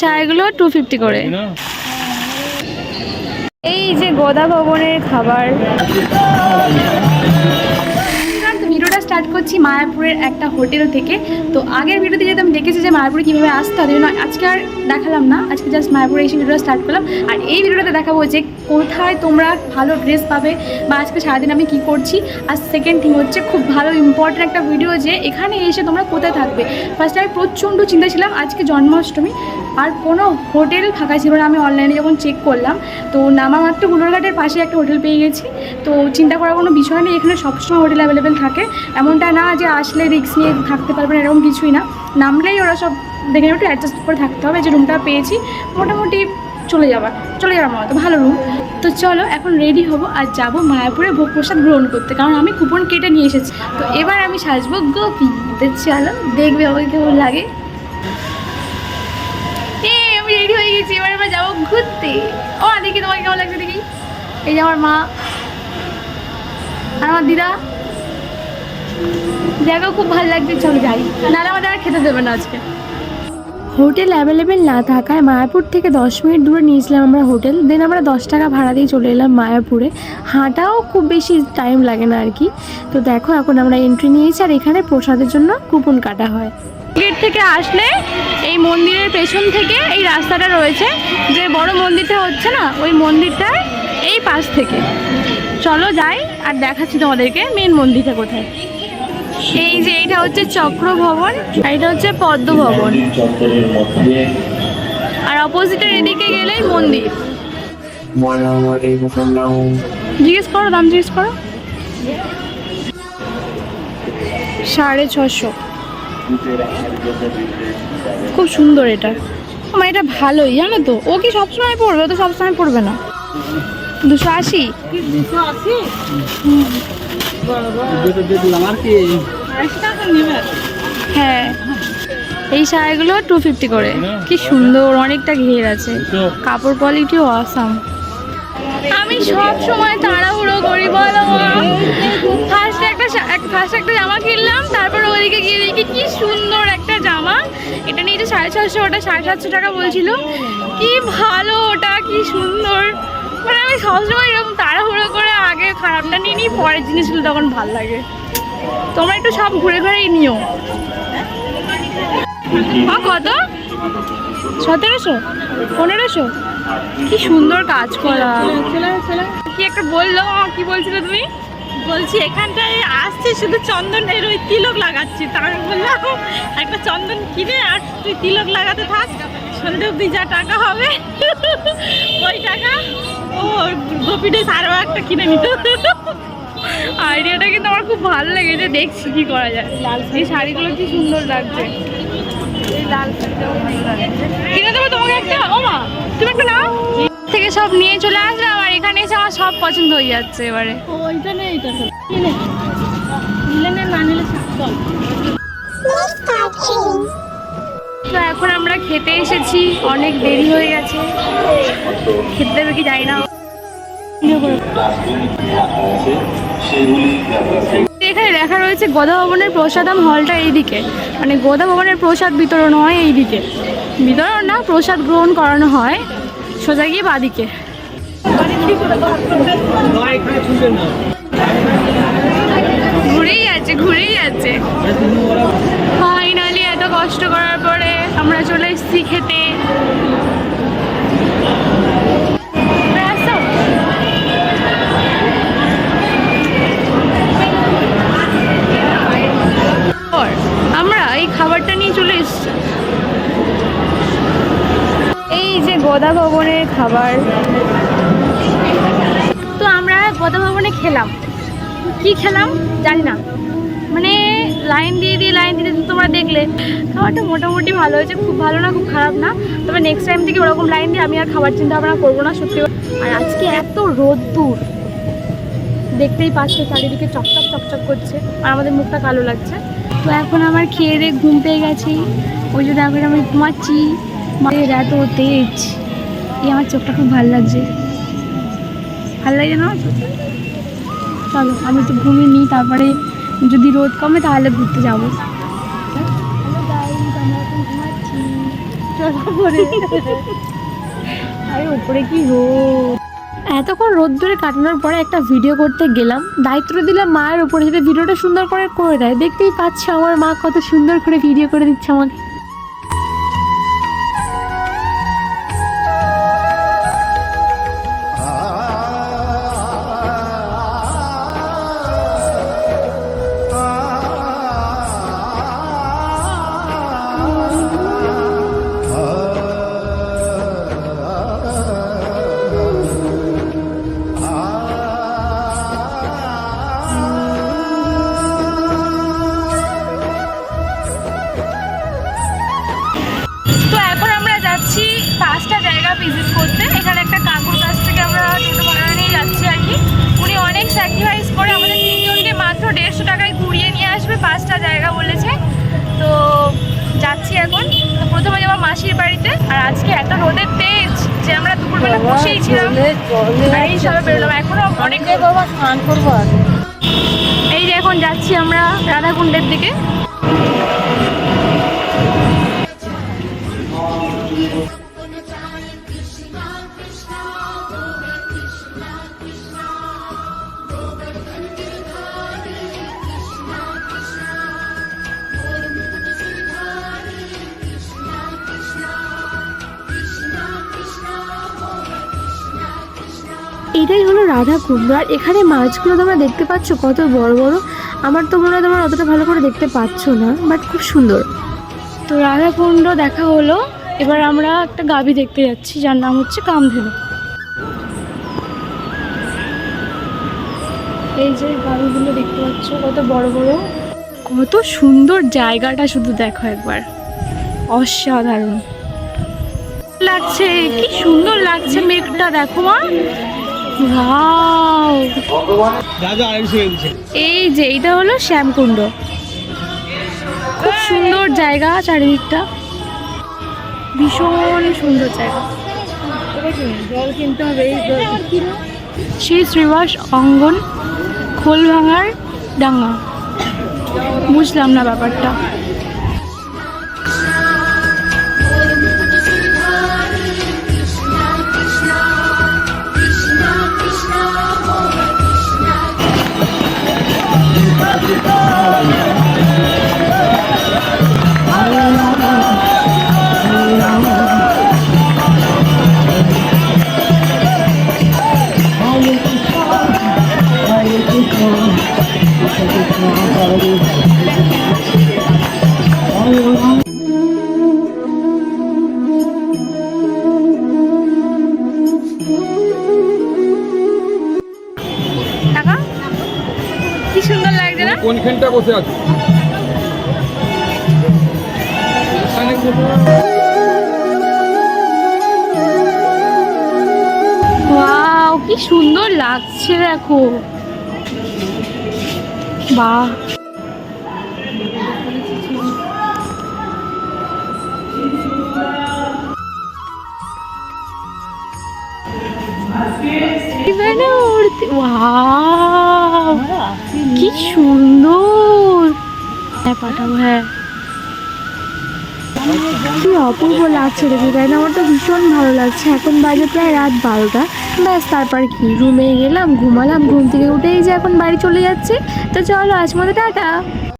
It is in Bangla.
শাড়িগুলো টু ফিফটি করে। এই যে গোদা ভবনের খাবার। তো ভিডিওটা স্টার্ট করছি মায়াপুরের একটা হোটেল থেকে। তো আগের ভিডিওতে যেহেতু আমি দেখেছি যে মায়াপুরে কীভাবে আসতে হবে না আজকে আর দেখালাম না। আজকে জাস্ট মায়াপুরে এসে ভিডিওটা স্টার্ট করলাম। আর এই ভিডিওটাতে দেখাবো যে কোথায় তোমরা ভালো ড্রেস পাবে বা আজকে সারাদিন আমি কী করছি? আর সেকেন্ড থিং হচ্ছে খুব ভালো ইম্পর্টেন্ট একটা ভিডিও যে এখানে এসে তোমরা কোথায় থাকবে? ফার্স্টে আমি প্রচণ্ড চিন্তা ছিলাম আজকে জন্মাষ্টমী, আর কোনো হোটেল ফাঁকা ছিল না। আমি অনলাইনে যখন চেক করলাম, তো নামা মাত্র গুলোরঘাটের পাশে একটা হোটেল পেয়ে গেছি। তো চিন্তা করার কোনো বিষয় নেই, এখানে সবসময় হোটেল অ্যাভেলেবেল থাকে। এমনটা না যে আসলে রিস্ক নিয়ে থাকতে পারবে না, এরকম কিছুই না। নামলেই ওরা সব দেখে একটু অ্যাডজাস্ট করে থাকতে হবে। যে রুমটা পেয়েছি, মোটামুটি চলে যাবার চলে যাওয়ার মতো ভালো রুম। তো চলো, এখন রেডি হব আর যাব মায়াপুরে ভোগ প্রসাদ গ্রহণ করতে, কারণ আমি কুপন কেটে নিয়ে এসেছি। তো এবার আমি সাজবো গোপি। তো চলো, দেখবে আমাকে কেমন লাগে। আমি রেডি হয়ে গেছি, এবার আমরা যাব ঘুরতে। ও, দেখি তোমাকে কেমন লাগছে, দেখি। এই যে আমার মা। আর আমার দিদা। জায়গা খুব ভালো লাগছে, চলো যাই। নাহলে আমাদের আর খেতে দেবে না আজকে। হোটেল অ্যাভেলেবেল না থাকায় মায়াপুর থেকে দশ মিনিট দূরে নিয়েছিলাম আমরা হোটেল। দেন আমরা দশ টাকা ভাড়া দিয়ে চলে এলাম মায়াপুরে। হাঁটাও খুব বেশি টাইম লাগে না আর কি। তো দেখো এখন আমরা এন্ট্রি নিয়েছি আর এখানে প্রসাদের জন্য কুপন কাটা হয়। গেট থেকে আসলে এই মন্দিরের পেছন থেকে এই রাস্তাটা রয়েছে। যে বড় মন্দিরটা হচ্ছে না, ওই মন্দিরটার এই পাশ থেকে। চলো যাই আর দেখাচ্ছি তোমাদেরকে মেন মন্দিরটা কোথায়। এই যে এইটা হচ্ছে চক্র ভবন আর এটা হচ্ছে পদ্ম ভবন আর অপোজিটের এদিকে গেলেই মন্দির। জিজ্ঞেস করো, দাম জিজ্ঞেস করো। সাড়ে ছশো। খুব সুন্দর এটা। আমার এটা ভালোই, জানো তো। ও কি সবসময় পড়বে? ও তো সবসময় পড়বে না। দুশো আশি? হ্যাঁ। এই শাড়িগুলো টু ফিফটি করে। কি সুন্দর অনেকটা ঘের আছে। কাপড় কোয়ালিটিও আসাম আমি সব সময় তাড়াহুড়ো করি বলো ফার্স্ট একটা ফার্স্ট একটা জামা কিনলাম তারপর ওদিকে গিয়ে দেখি কি সুন্দর একটা জামা। এটা নিয়েছে সাড়ে ছশো ওটা সাড়ে সাতশো টাকা বলছিল। কি ভালো ওটা কি সুন্দর। মানে আমি সবসময় এরকম তাড়াহুড়ো করে আগে খারাপটা নিয়ে নিই, পরের জিনিসগুলো তখন ভালো লাগে। তোমরা একটু সব ঘুরে ঘুরেই নিও। মা কত? সতেরোশো? পনেরোশো? কি সুন্দর কাজ করা। কি একটা বলল? কি বলছিলে তুমি? বলছি, এখানটায় আসছি শুধু চন্দনের ওই তিলক লাগাচ্ছি। তা আমি বললাম একটা চন্দন কিনে আর তুই তিলক লাগাতে থাক সন্ধে অব্দি যা টাকা হবে। গোপিডে আরও একটা কিনে নিত। আইডিয়াটা কিন্তু আমার খুব ভালো লেগেছে দেখছি কি করা যায়। এই শাড়িগুলো কি সুন্দর লাগছে। কিনে দেবো তোমাকে একটা? ও মা তুমি একটা নাও। থেকে সব নিয়ে চলে আসলাম আর এখানে এসে আমার সব পছন্দ হয়ে যাচ্ছে এবারে। ওইটা নেই এটা নিলে না। নিলে তো এখন আমরা খেতে এসেছি অনেক দেরি হয়ে গেছে। খেতে দেবে কি যাই না। এখানে লেখা রয়েছে গোদা ভবনের প্রসাদম হলটা এইদিকে। মানে গোদা ভবনের প্রসাদ বিতরণ হয় এইদিকে। বিতরণ না, প্রসাদ গ্রহণ করানো হয়। সোজা গিয়ে বাদিকে ঘুরেই যাচ্ছে ঘুরেই যাচ্ছে ফাইনালি এত কষ্ট করার পরে আমরা চলে এসেছি খেতে আসো। পর আমরা এই খাবারটা নিয়ে চলে এসেছি যে ভবনের খাবার। তো আমরা গোদা ভবনে খেলাম। কি খেলাম? জানি না। মানে লাইন দিয়ে দিয়ে লাইন দিয়ে তোমরা দেখলে, খাবারটা মোটামুটি ভালো হয়েছে। খুব ভালো না, খুব খারাপ না। তবে নেক্সট টাইম থেকে ওরকম লাইন দিয়ে আমি আর খাবার চিন্তা ভাবনা করব না, সত্যি আর আজকে এত রোদ্দুর। দেখতেই পাচ্ছ, চারিদিকে চকচক চকচক করছে। আর আমাদের মুখটা কালো লাগছে। তো এখন আমার খেয়ে ঘুম পেয়ে গেছি। ওই জন্য এখন আমি ঘুমাচ্ছি। মায়ের এত তেজ। এই আমার চোখটা খুব ভালো লাগছে। ভালো লাগে না? চলো আমি তো ঘুমিয়ে নিই তারপরে যদি রোদ কমে তাহলে ঘুরতে যাব। আরে উপরে কি রোদ? এতক্ষণ রোদ ধরে কাটানোর পরে একটা ভিডিও করতে গেলাম। দায়িত্বটা দিলাম মায়ের উপরে যাতে ভিডিওটা সুন্দর করে করে দেয়। দেখতেই পাচ্ছ আমার মা কত সুন্দর করে ভিডিও করে দিচ্ছে আমাকে। সবে বেরোলাম এখনও অনেক। স্নান করব এই যে এখন যাচ্ছি আমরা রাধাকুণ্ডের দিকে এটাই হলো রাধা কুণ্ড আর এখানে মাছগুলো তোমরা দেখতে পাচ্ছ কত বড় বড়। আমার তো মনে হয় তোমরা অতটা ভালো করে দেখতে পাচ্ছ না বাট খুব সুন্দর। তো রাধা কুণ্ড দেখা হলো। এবার আমরা একটা গাভী দেখতে যাচ্ছি, যার নাম হচ্ছে কামধেনু। এই যে গাভীগুলো দেখতে পাচ্ছ, কত বড় বড়। কত সুন্দর জায়গাটা শুধু দেখো একবার। অসাধারণ। লাগছে, কি সুন্দর লাগছে মেঘটা, দেখো মা। এই যে এটা হলো শ্যামকুণ্ড। খুব সুন্দর জায়গা চারিদিকটা। ভীষণ সুন্দর জায়গা। জল কিনতে হবে শ্রী শ্রীবাস অঙ্গন খোলভাঙার ডাঙ্গা। বুঝলাম না ব্যাপারটা। সুন্দর লাগছে না? কোনখানটা বসে আছে? ওয়াও কি সুন্দর লাগছে দেখো। বাহ। উড়তে ওয়াও। কি সুন্দর। হ্যাঁ পাঠাবো হ্যাঁ। কি অপূর্ব লাগছে দেখে, তাই না? আমার তো ভীষণ ভালো লাগছে। এখন বাজে প্রায় রাত বারোটা। ব্যাস, তারপর কি? রুমে গেলাম, ঘুমালাম, ঘুম থেকে উঠেই যে এখন বাড়ি চলে যাচ্ছে। তো চলো, আজ মতো টাটা।